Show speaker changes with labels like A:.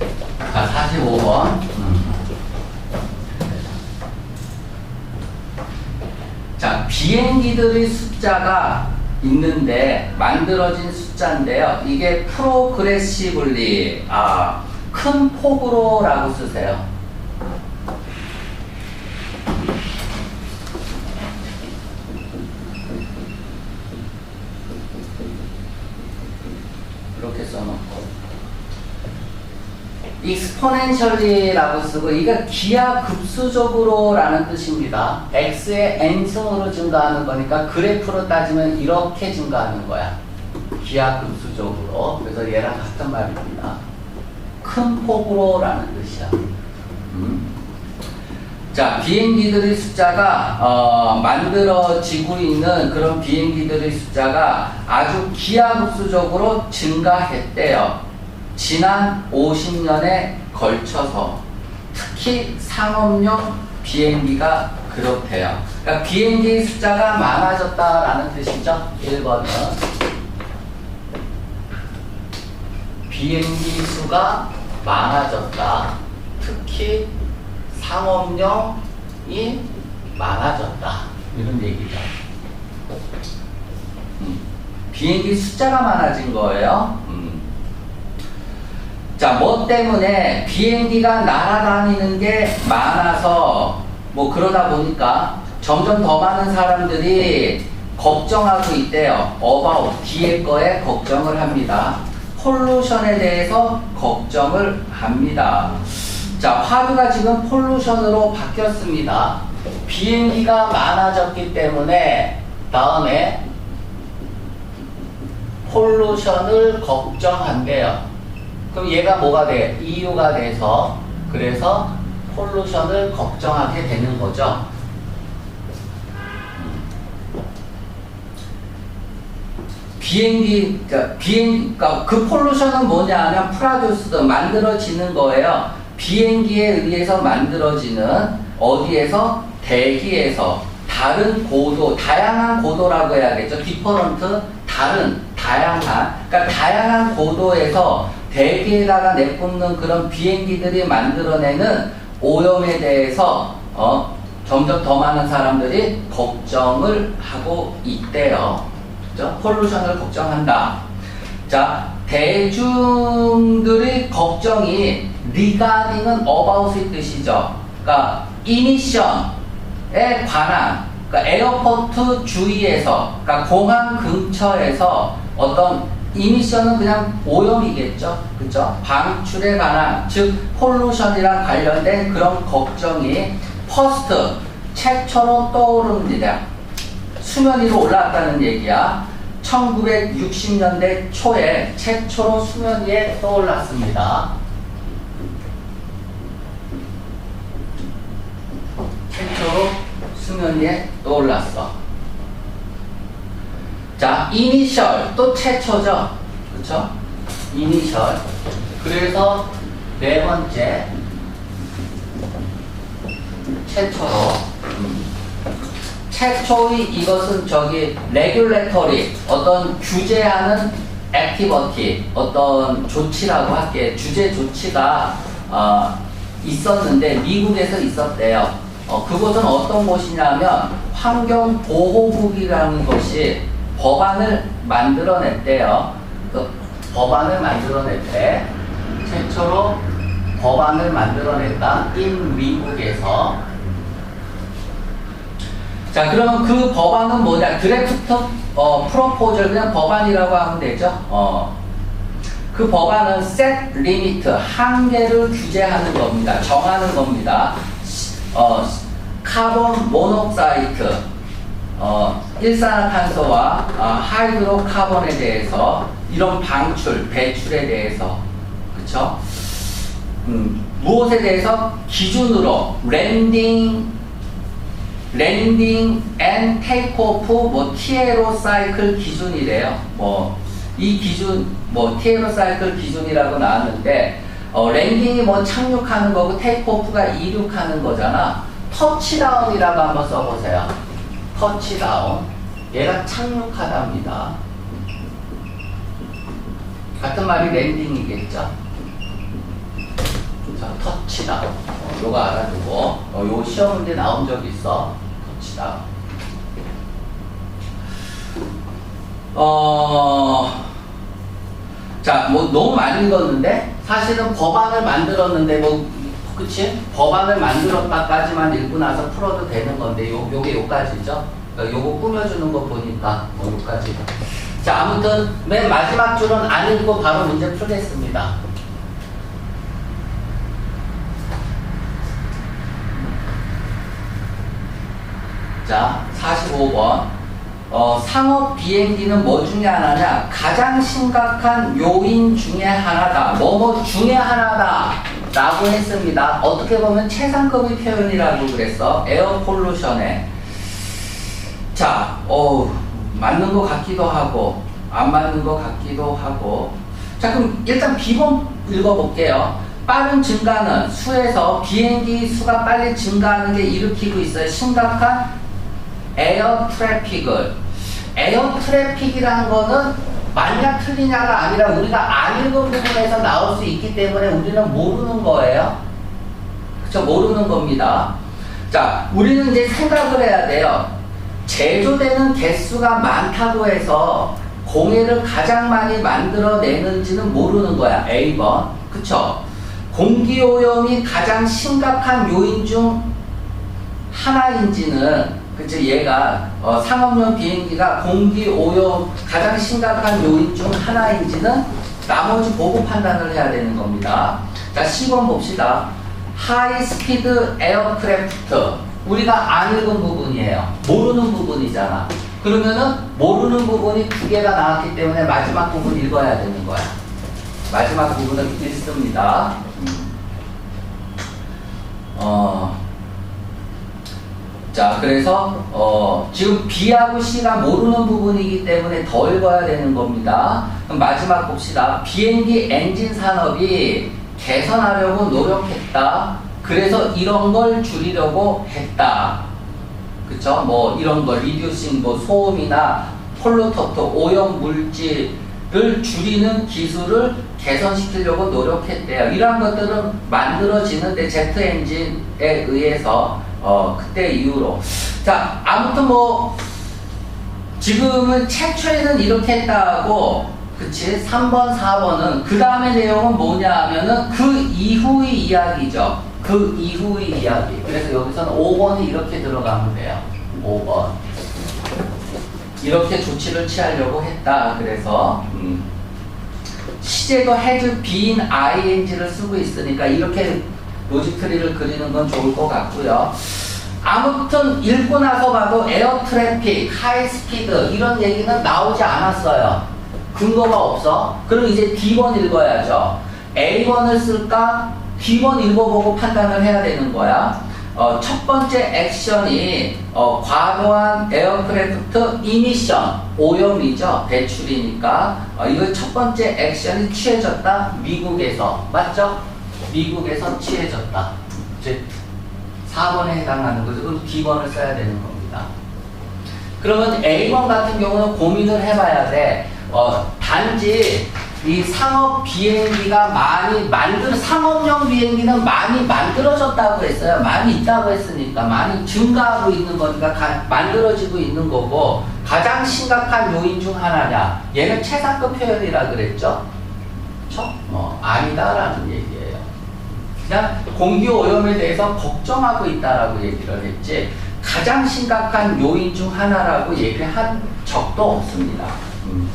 A: 자, 45번. 자, 비행기들의 숫자가 있는데 만들어진 숫자인데요. 이게 프로그레시블리 아, 큰 폭으로라고 쓰세요. 이렇게 써놓고 exponentially라고 쓰고 이게 기하급수적으로라는 뜻입니다. x의 n승으로 증가하는 거니까 그래프로 따지면 이렇게 증가하는 거야. 기하급수적으로. 그래서 얘랑 같은 말입니다. 큰 폭으로라는 뜻이야. 음. 자, 비행기들의 숫자가 어, 만들어지고 있는 그런 비행기들의 숫자가 아주 기하급수적으로 증가했대요. 지난 50년에 걸쳐서 특히 상업용 비행기가 그렇대요. 그러니까 비행기 숫자가 많아졌다라는 뜻이죠. 1번은 비행기 수가 많아졌다. 특히 상업용이 많아졌다. 이런 얘기죠. 음, 비행기 숫자가 많아진 거예요. 음. 자, 뭐 때문에 비행기가 날아다니는 게 많아서 뭐 그러다 보니까 점점 더 많은 사람들이 걱정하고 있대요. about 뒤에 거에 걱정을 합니다. 폴루션에 대해서 걱정을 합니다. 자, 화두가 지금 폴루션으로 바뀌었습니다. 비행기가 많아졌기 때문에 다음에 폴루션을 걱정한대요. 그럼 얘가 뭐가 돼? 이유가 돼서 그래서 폴루션을 걱정하게 되는 거죠. 비행기, 그러니까 비행, 그러니까 그 폴루션은 뭐냐면 프라듀스드 만들어지는 거예요. 비행기에 의해서 만들어지는 어디에서 대기에서 다른 고도, 다양한 고도라고 해야겠죠. 디퍼런트 다른 다양한, 그러니까 다양한 고도에서 대기에다가 내뿜는 그런 비행기들이 만들어내는 오염에 대해서 어, 점점 더 많은 사람들이 걱정을 하고 있대요. 그죠? 폴루션을 걱정한다. 자, 대중들의 걱정이 regarding은 about의 뜻이죠. 그러니까 이미션에 관한 그러니까 에어포트 주위에서 그러니까 공항 근처에서 어떤 이미션은 그냥 오염이겠죠. 그죠? 방출에 관한, 즉, 폴루션이랑 관련된 그런 걱정이 퍼스트, 최초로 떠오릅니다. 수면 위로 올라왔다는 얘기야. 1960년대 초에 최초로 수면 위에 떠올랐습니다. 최초로 수면 위에 떠올랐어. 자, 이니셜 또 최초죠. 그쵸? 이니셜. 그래서 네 번째 최초로 음. 최초의 이것은 저기 레귤레터리 어떤 규제하는 액티버티 어떤 조치라고 할게 주제 조치가 어, 있었는데 미국에서 있었대요. 어, 그것은 어떤 곳이냐면 환경보호국이라는 것이 법안을 만들어냈대요. 그 법안을 만들어냈대. 최초로 법안을 만들어냈다. 인 미국에서. 자, 그러면 그 법안은 뭐냐? 드래프트 어, 프로포절 그냥 법안이라고 하면 되죠. 어. 그 법안은 set 리미트 한계를 규제하는 겁니다. 정하는 겁니다. 어, 카본 모녹사이트 어, 일산화탄소와 어, 하이드로카본에 대해서 이런 방출, 배출에 대해서 그쵸? 음, 무엇에 대해서 기준으로 랜딩 랜딩 앤 테이크오프 뭐 티에로 사이클 기준이래요. 뭐 이 기준 뭐 티에로 사이클 기준이라고 나왔는데 어, 랜딩이 뭐 착륙하는 거고 테이크오프가 이륙하는 거잖아. 터치다운이라고 한번 써보세요. 터치다운. 얘가 착륙하답니다. 같은 말이 랜딩이겠죠. 덮치다. 어, 요거 알아두고, 어, 요 시험 문제 나온 적 있어. 덮치다. 어, 자, 뭐 너무 많이 읽었는데 사실은 법안을 만들었는데 뭐 그치? 법안을 만들었다까지만 읽고 나서 풀어도 되는 건데 요 요게 요까지죠. 그러니까 요거 꾸며주는 거 보니까 뭐 요까지. 자, 아무튼 맨 마지막 줄은 안 읽고 바로 문제 풀겠습니다. 자, 45번. 어, 상업 비행기는 뭐 중에 하나냐? 가장 심각한 요인 중에 하나다. 뭐뭐 중에 하나다. 라고 했습니다. 어떻게 보면 최상급의 표현이라고 그랬어. 에어 폴루션에. 자, 어 맞는 것 같기도 하고, 안 맞는 것 같기도 하고. 자, 그럼 일단 B번 읽어볼게요. 빠른 증가는 수에서 비행기 수가 빨리 증가하는 게 일으키고 있어요. 심각한 에어 트래픽을 에어 트래픽이라는 거는 만약 틀리냐가 아니라 우리가 안 읽은 부분에서 나올 수 있기 때문에 우리는 모르는 거예요. 그쵸? 모르는 겁니다. 자, 우리는 이제 생각을 해야 돼요. 제조되는 개수가 많다고 해서 공해를 가장 많이 만들어내는지는 모르는 거야. A번. 그쵸? 공기오염이 가장 심각한 요인 중 하나인지는 그쵸 얘가 어, 상업용 비행기가 공기 오염 가장 심각한 요인 중 하나인지는 나머지 보고 판단을 해야 되는 겁니다. 자 10번 봅시다. 하이 스피드 에어크래프트 우리가 안 읽은 부분이에요. 모르는 부분이잖아. 그러면은 모르는 부분이 두 개가 나왔기 때문에 마지막 부분 읽어야 되는 거야. 마지막 부분은 읽습니다. 음. 어. 자, 그래서 어, 지금 B하고 C가 모르는 부분이기 때문에 더 읽어야 되는 겁니다. 그럼 마지막 봅시다. 비행기 엔진 산업이 개선하려고 노력했다. 그래서 이런 걸 줄이려고 했다. 그쵸? 뭐 이런 거 리듀싱 뭐 소음이나 폴루터트 오염 물질을 줄이는 기술을 개선시키려고 노력했대요. 이러한 것들은 만들어지는데 제트 엔진에 의해서 어 그때 이후로. 자 아무튼 뭐 지금은 최초에는 이렇게 했다고 그치? 3번 4번은. 그 다음의 내용은 뭐냐 하면은 그 이후의 이야기죠. 그 이후의 이야기. 그래서 여기서는 5번이 이렇게 들어가면 돼요. 5번. 이렇게 조치를 취하려고 했다. 그래서 음. 시제도 has been ing를 쓰고 있으니까 이렇게 로직 트리를 그리는 건 좋을 것 같고요. 아무튼 읽고 나서 봐도 에어 트래픽, 하이 스피드 이런 얘기는 나오지 않았어요. 근거가 없어. 그럼 이제 D번 읽어야죠. A번을 쓸까? D번 읽어보고 판단을 해야 되는 거야. 어, 첫 번째 액션이 어, 과도한 에어크래프트 이미션 오염이죠 배출이니까 어, 이거 첫 번째 액션이 취해졌다 미국에서 맞죠? 미국에서 취해졌다. 즉 4번에 해당하는 거죠. 그럼 B번을 써야 되는 겁니다. 그러면 A번 같은 경우는 고민을 해봐야 돼. 어, 단지 이 상업 비행기가 많이 만들 상업용 비행기는 많이 만들어졌다고 했어요. 많이 있다고 했으니까 많이 증가하고 있는 거니까 가, 만들어지고 있는 거고 가장 심각한 요인 중 하나냐. 얘는 최상급 표현이라 그랬죠. 그렇죠? 어, 아니다라는 얘기예요. 그냥 공기 오염에 대해서 걱정하고 있다라고 얘기를 했지 가장 심각한 요인 중 하나라고 얘기를 한 적도 없습니다. 음.